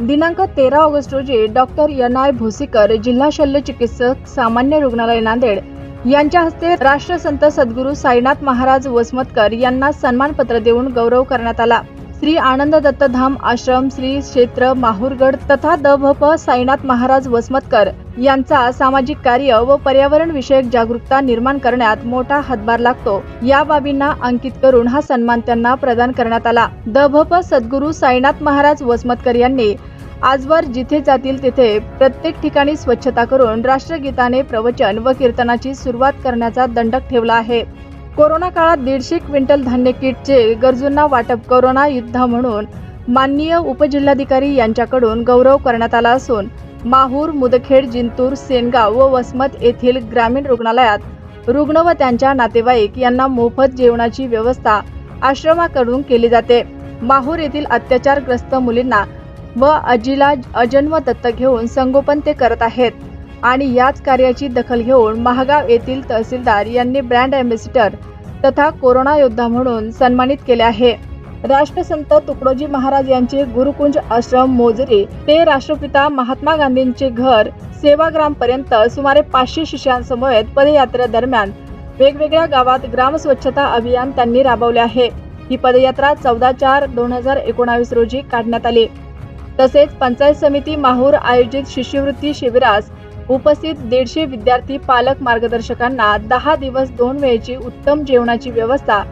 दिनांक तेरा ऑगस्ट रोजी डॉक्टर एन आय भोसीकर जिल्हा शल्य चिकित्सक सामान्य रुग्णालय नांदेड यांच्या हस्ते राष्ट्रसंत सद्गुरू साईनाथ महाराज वसमतकर यांना सन्मानपत्र देऊन गौरव करण्यात आला. श्री आनंद दत्तधाम आश्रम श्री क्षेत्र माहूरगड तथा द भ प साईनाथ महाराज वसमतकर यांचा सामाजिक कार्य व पर्यावरण विषयक जागरूकता निर्माण करण्यात मोठा हातभार लागतो. या बाबींना अंकित करून हा सन्मान त्यांना प्रदान करण्यात आला. द भ प सद्गुरू साईनाथ महाराज वसमतकर यांनी आजवर जिथे जातील तिथे प्रत्येक ठिकाणी स्वच्छता करून राष्ट्रगीताने प्रवचन व कीर्तनाची सुरुवात करण्याचा दंडक ठेवला आहे. कोरोना काळात दीडशे क्विंटल धान्य किटचे गरजूंना वाटप कोरोना युद्ध म्हणून माननीय उपजिल्हाधिकारी यांच्याकडून गौरव करण्यात आला असून माहूर मुदखेड जिंतूर सेनगाव व वसमत येथील ग्रामीण रुग्णालयात रुग्ण व त्यांच्या नातेवाईक यांना मोफत जेवणाची व्यवस्था आश्रमाकडून केली जाते. माहूर येथील अत्याचारग्रस्त मुलींना व अजिला अजन्म दत्तक घेऊन संगोपन ते करत आहेत. आणि याच कार्याची दखल घेऊन महागाव येथील तहसीलदार यांनी ब्रँड अँबेसिडर तथा कोरोना योद्धा म्हणून सन्मानित केले आहे. राष्ट्रसंत तुकडोजी महाराज यांचे गुरुकुंज आश्रम मोजरी ते राष्ट्रपिता महात्मा गांधींचे घर सेवाग्राम पर्यंत सुमारे पाचशे शिष्यांसमवेत पदयात्रेदरम्यान वेगवेगळ्या गावात ग्राम स्वच्छता अभियान त्यांनी राबवले आहे. ही पदयात्रा चौदा चार दोन हजार एकोणावीस रोजी काढण्यात आली. तसेच पंचायत समिती माहूर आयोजित शिष्यवृत्ती शिबिरास उपस्थित दीडशे विद्यार्थी पालक मार्गदर्शकांना दहा दिवस दोन वेळची उत्तम जेवणाची व्यवस्था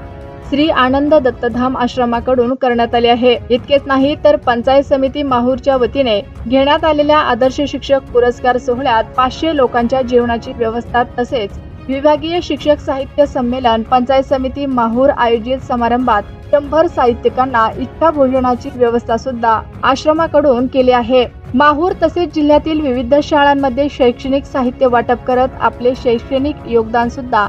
श्री आनंद दत्तधाम आश्रमाकडून करण्यात आली आहे. इतकेच नाही तर पंचायत समिती माहूरच्या वतीने घेण्यात आलेल्या आदर्श शिक्षक पुरस्कार सोहळ्यात पाचशे लोकांच्या जेवणाची व्यवस्था तसेच विभागीय शिक्षक साहित्य संमेलन पंचायत समिती माहूर आयोजित समारंभात शंभर साहित्यिकांना इच्छा भोजनाची व्यवस्था सुद्धा आश्रमाकडून केली आहे. माहूर तसेच जिल्ह्यातील विविध शाळांमध्ये शैक्षणिक साहित्य वाटप करत आपले शैक्षणिक योगदान सुद्धा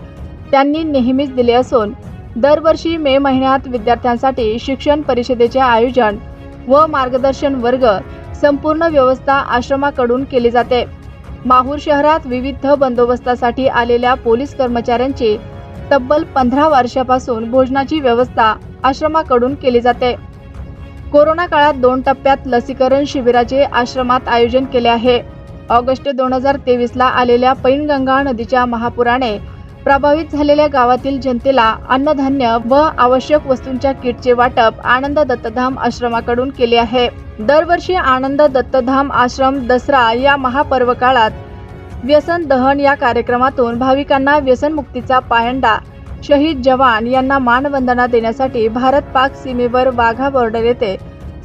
त्यांनी नेहमीच दिले असून दरवर्षी मे महिन्यात विद्यार्थ्यांसाठी शिक्षण परिषदेचे आयोजन व मार्गदर्शन वर्ग संपूर्ण व्यवस्था आश्रमाकडून केली जाते. माहूर शहरात विविध बंदोबस्तासाठी आलेल्या पोलीस कर्मचाऱ्यांची तब्बल पंधरा वर्षापासून भोजनाची व्यवस्था आश्रमाकडून केली जाते. कोरोना काळात दोन टप्प्यात लसीकरण शिबिराचे आश्रमात आयोजन केले आहे. ऑगस्ट दोन हजार तेवीसला आलेल्या पैनगंगा नदीच्या महापुराने प्रभावित झालेल्या गावातील जनतेला अन्नधान्य व आवश्यक वस्तूंच्या किटचे वाटप आनंद दत्तधाम आश्रमाकडून केले आहे. दरवर्षी आनंद दत्तधाम आश्रम दसरा या महापर्व काळात व्यसन दहन या कार्यक्रमातून भाविकांना व्यसनमुक्तीचा पायंडा शहीद जवान यांना मानवंदना देण्यासाठी भारत पाक सीमेवर वाघा बॉर्डर येथे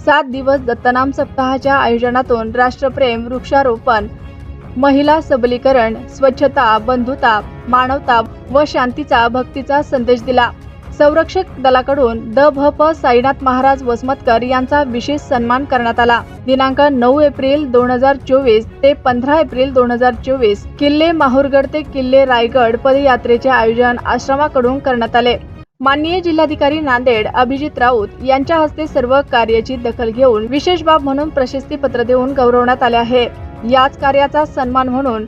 सात दिवस दत्तनाम सप्ताहाच्या आयोजनातून राष्ट्रप्रेम वृक्षारोपण महिला सबलीकरण स्वच्छता बंधुता मानवता व शांतीचा भक्तीचा संदेश दिला. संरक्षक दलाकडून द भ प साईनाथ महाराज वसमतकर यांचा विशेष सन्मान करण्यात आला. दिनांक नऊ एप्रिल दोन हजार चोवीस ते पंधरा एप्रिल दोन हजार चोवीस किल्ले माहूरगड ते किल्ले रायगड पदयात्रेचे आयोजन आश्रमाकडून करण्यात आले. माननीय जिल्हाधिकारी नांदेड अभिजित राऊत यांच्या हस्ते सर्व कार्याची दखल घेऊन विशेष बाब म्हणून प्रशस्ती पत्र देऊन गौरवण्यात आले आहे. याच कार्याचा सन्मान म्हणून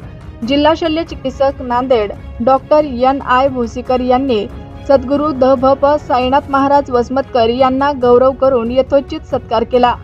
जिल्हा शल्य चिकित्सक Nanded doctor N I Bhosikar यांनी सद्गुरू द भ प साईनाथ महाराज वसमतकर यांना गौरव करून यथोचित सत्कार केला.